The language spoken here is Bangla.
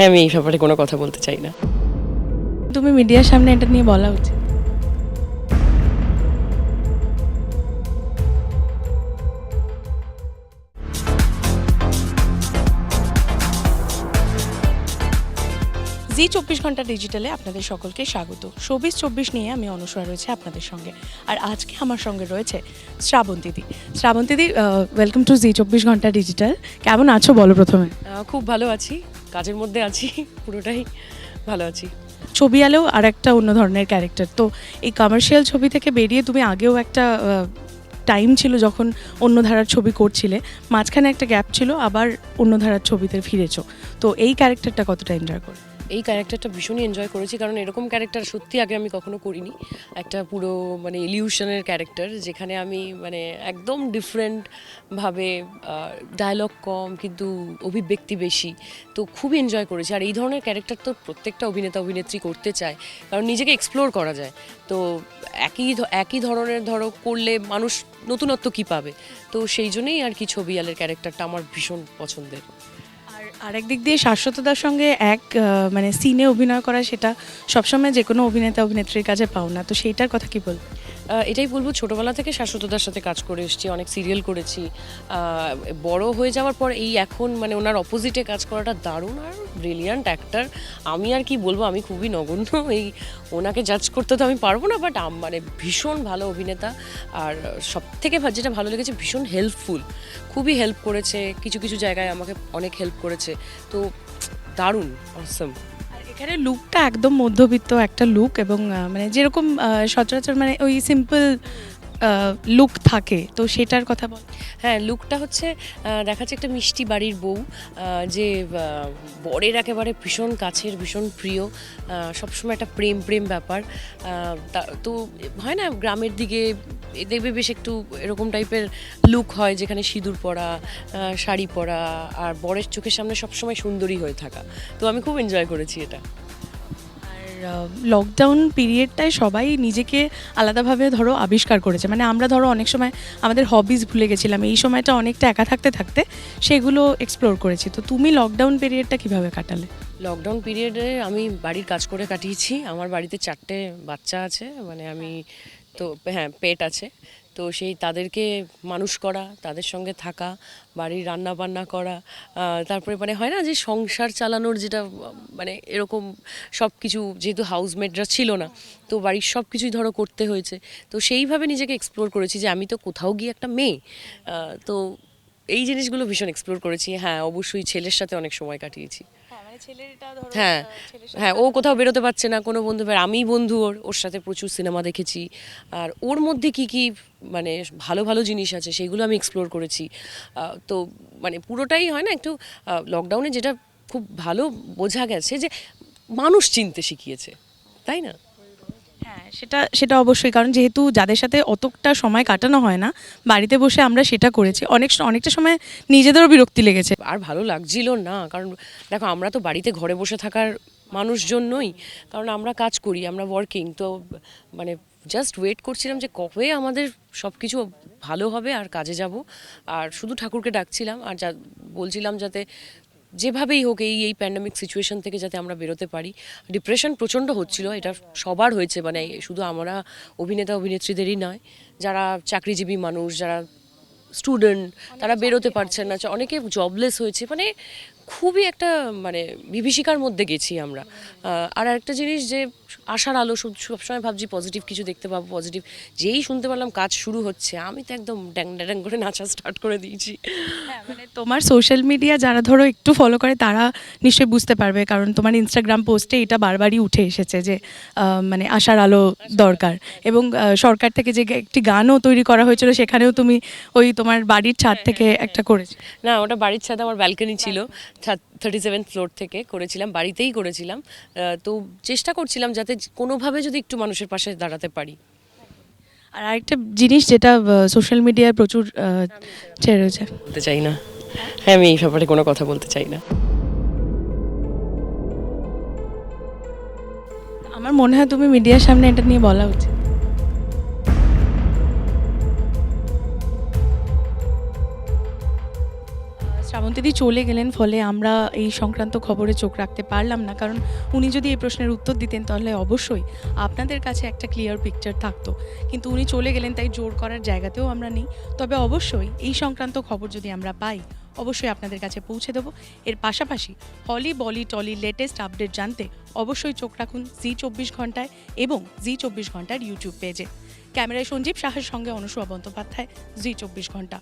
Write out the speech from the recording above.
হ্যাঁ আমি এই ব্যাপারে কোনো কথা বলতে চাই না। তুমি মিডিয়ার সামনে এটা নিয়ে বলা উচিত। জি চব্বিশ ঘণ্টা ডিজিটালে আপনাদের সকলকে স্বাগত। চব্বিশ চব্বিশ নিয়ে আমি অনুসরা রয়েছে আপনাদের সঙ্গে। আর আজকে আমার সঙ্গে রয়েছে শ্রাবন্তীদি শ্রাবন্তীদি ওয়েলকাম টু জি চব্বিশ ঘণ্টা ডিজিটাল কেমন আছো বলো প্রথমে? খুব ভালো আছি। কাজের মধ্যে আছি, পুরোটাই ভালো আছি। ছবি আলেও আর একটা অন্য ধরনের ক্যারেক্টার তো এই কমার্শিয়াল ছবি থেকে বেরিয়ে তুমি আগেও একটা টাইম ছিল যখন অন্য ধারার ছবি করছিলে। মাঝখানে একটা গ্যাপ ছিল, আবার অন্য ধারার ছবিতে ফিরেছো। তো এই ক্যারেক্টারটা কতটা এনজয় করে এই ক্যারেক্টারটা ভীষণই এনজয় করেছি, কারণ এরকম ক্যারেক্টার সত্যি আগে আমি কখনো করিনি। একটা পুরো মানে ইলিউশনের ক্যারেক্টার যেখানে আমি মানে একদম ডিফারেন্টভাবে ডায়লগ কম কিন্তু অভিব্যক্তি বেশি। তো খুবই এনজয় করেছি। আর এই ধরনের ক্যারেক্টার তো প্রত্যেকটা অভিনেতা, অভিনেত্রী করতে চায়, কারণ নিজেকে এক্সপ্লোর করা যায়। তো একই একই ধরনের ধরো করলে মানুষ নতুনত্ব কী পাবে? তো সেই জন্যই আর কি ছবি আলের ক্যারেক্টারটা আমার ভীষণ পছন্দের। আরেক দিক দিয়ে শাশ্বততার সঙ্গে এক মানে সিনে অভিনয় করা সেটা সবসময় যে কোনো অভিনেতা, অভিনেত্রীর কাছে পাও না তো সেইটার কথা কি বলব? এটাই বলব, ছোটবেলা থেকে শাশ্বতদার সাথে কাজ করে এসেছি, অনেক সিরিয়াল করেছি। বড় হয়ে যাওয়ার পর এই এখন মানে ওনার অপোজিটে কাজ করাটা দারুণ আর ব্রিলিয়ান্ট অ্যাক্টার আমি আর কি বলব, আমি খুবই নগণ্য, এই ওনাকে জাজ করতে তো আমি পারব না বাট মানে ভীষণ ভালো অভিনেতা। আর সব থেকে যেটা ভালো লেগেছে, ভীষণ হেল্পফুল খুবই হেল্প করেছে, কিছু কিছু জায়গায় আমাকে অনেক হেল্প করেছে। তো দারুণ অসম এখানে লুকটা একদম মধ্যবিত্ত একটা লুক এবং মানে যেরকম সচরাচর মানে ওই সিম্পল লুক থাকে। তো সেটার কথা বল। হ্যাঁ লুকটা হচ্ছে দেখাচ্ছে একটা মিষ্টি বাড়ির বউ যে বরের একেবারে ভীষণ কাছের, ভীষণ প্রিয় সবসময় একটা প্রেম প্রেম ব্যাপার। তা- হয় না, গ্রামের দিকে দেখবে বেশ একটু এরকম টাইপের লুক হয়, যেখানে সিঁদুর পরা শাড়ি পরা, আর বরের চোখের সামনে সবসময় সুন্দরী হয়ে থাকা। তো আমি খুব এনজয় করেছি এটা। লকডাউন পিরিয়ডটায় সবাই নিজেকে আলাদাভাবে ধরো আবিষ্কার করেছে। মানে আমরা ধরো অনেক সময় আমাদের হবিস ভুলে গেছিলাম, এই সময়টা অনেকটা একা থাকতে থাকতে সেগুলো এক্সপ্লোর করেছি। তো তুমি লকডাউন পিরিয়ডটা কীভাবে কাটালে? লকডাউন পিরিয়ডে আমি বাড়ির কাজ করে কাটিয়েছি। আমার বাড়িতে চারটে বাচ্চা আছে মানে আমি তো হ্যাঁ পেট আছে। তো সেই তাদেরকে মানুষ করা, তাদের সঙ্গে থাকা, বাড়ির রান্না বান্না করা তারপরে মানে হয় না যে সংসার চালানোর যেটা মানে এরকম সব কিছু যেহেতু হাউসমেটরা ছিল না, তো বাড়ির সব কিছুই ধরো করতে হয়েছে। তো সেইভাবে নিজেকে এক্সপ্লোর করেছি যে আমি তো কোথাও গিয়ে একটা মেয়ে। তো এই জিনিসগুলো ভীষণ এক্সপ্লোর করেছি। হ্যাঁ অবশ্যই ছেলের সাথে অনেক সময় কাটিয়েছি। হ্যাঁ হ্যাঁ ও কোথাও বেরোতে পারছে না কোনো বন্ধু আমি বন্ধু ওর ওর সাথে প্রচুর সিনেমা দেখেছি। আর ওর মধ্যে কি কি মানে ভালো ভালো জিনিস আছে সেগুলো আমি এক্সপ্লোর করেছি। তো মানে পুরোটাই হয় না একটু লকডাউনে যেটা খুব ভালো বোঝা গেছে যে মানুষ চিনতে শিখিয়েছে তাই না? হ্যাঁ সেটা সেটা অবশ্যই। কারণ যেহেতু যাদের সাথে অতটা সময় কাটানো হয় না, বাড়িতে বসে আমরা সেটা করেছি। অনেক অনেকটা সময় নিজেদেরও বিরক্তি লেগেছে। আর ভালো লাগছিল না, কারণ দেখো আমরা তো বাড়িতে ঘরে বসে থাকার মানুষজন নই, কারণ আমরা কাজ করি, আমরা ওয়ার্কিং তো মানে জাস্ট ওয়েট করছিলাম যে কবে আমাদের সব কিছু ভালো হবে আর কাজে যাব। আর শুধু ঠাকুরকে ডাকছিলাম, আর যা, বলছিলাম যাতে যেভাবেই হোক এই এই প্যান্ডামিক সিচুয়েশন থেকে যাতে আমরা বেরোতে পারি। ডিপ্রেশন প্রচণ্ড হচ্ছিল, এটা সবার হয়েছে মানে শুধু আমরা অভিনেতা, অভিনেত্রীদেরই নয়, যারা চাকরিজীবী মানুষ, যারা স্টুডেন্ট তারা বেরোতে পারছেন না। অনেকে জবলেস হয়েছে মানে খুবই একটা মানে বিভীষিকার মধ্যে গেছি আমরা। আর একটা জিনিস যে আশার আলো সবসময় ভাবছি পজিটিভ কিছু দেখতে পাবো পজিটিভ যেই শুনতে পারলাম কাজ শুরু হচ্ছে আমি তো একদম ড্যাং ড্যাং করে নাচা স্টার্ট করে দিয়েছি। হ্যাঁ, মানে তোমার সোশ্যাল মিডিয়া যারা ধরো একটু ফলো করে তারা নিশ্চয়ই বুঝতে পারবে কারণ তোমার ইনস্টাগ্রাম পোস্টে এটা বারবারই উঠে এসেছে যে মানে আশার আলো দরকার। এবং সরকার থেকে যে একটি গানও তৈরি করা হয়েছিল সেখানেও তুমি ওই তোমার বাড়ির ছাদ থেকে একটা করেছ। না ওটা বাড়ির ছাদে আমার ব্যালকনি ছিল। থার্টি সেভেন ফ্লোর থেকে করেছিলাম বাড়িতেই করেছিলাম। তো চেষ্টা করছিলাম যাতে কোনোভাবে যদি একটু মানুষের পাশে দাঁড়াতে পারি। আর আরেকটা জিনিস যেটা সোশ্যাল মিডিয়ায় প্রচুর ছেড়েছে বলতে চাই না। হ্যাঁ আমি এই ব্যাপারে কোনো কথা বলতে চাই না। আমার মনে হয় তুমি মিডিয়ার সামনে এটা নিয়ে বলা উচিত। আহ, শ্রাবন্তী অয়ন্তীদি চলে গেলেন ফলে আমরা এই সংক্রান্ত খবরে চোখ রাখতে পারলাম না। কারণ উনি যদি এই প্রশ্নের উত্তর দিতেন তাহলে অবশ্যই আপনাদের কাছে একটা ক্লিয়ার পিকচার থাকতো। কিন্তু উনি চলে গেলেন তাই জোর করার জায়গাতেও আমরা নেই। তবে অবশ্যই এই সংক্রান্ত খবর যদি আমরা পাই অবশ্যই আপনাদের কাছে পৌঁছে দেবো। এর পাশাপাশি হলি বলি টলি লেটেস্ট আপডেট জানতে অবশ্যই চোখ রাখুন জি চব্বিশ ঘন্টায় এবং জি চব্বিশ ঘণ্টার ইউটিউব পেজে ক্যামেরায় সঞ্জীব সাহার সঙ্গে অনুসুয়া বন্দ্যোপাধ্যায় জি চব্বিশ ঘণ্টা।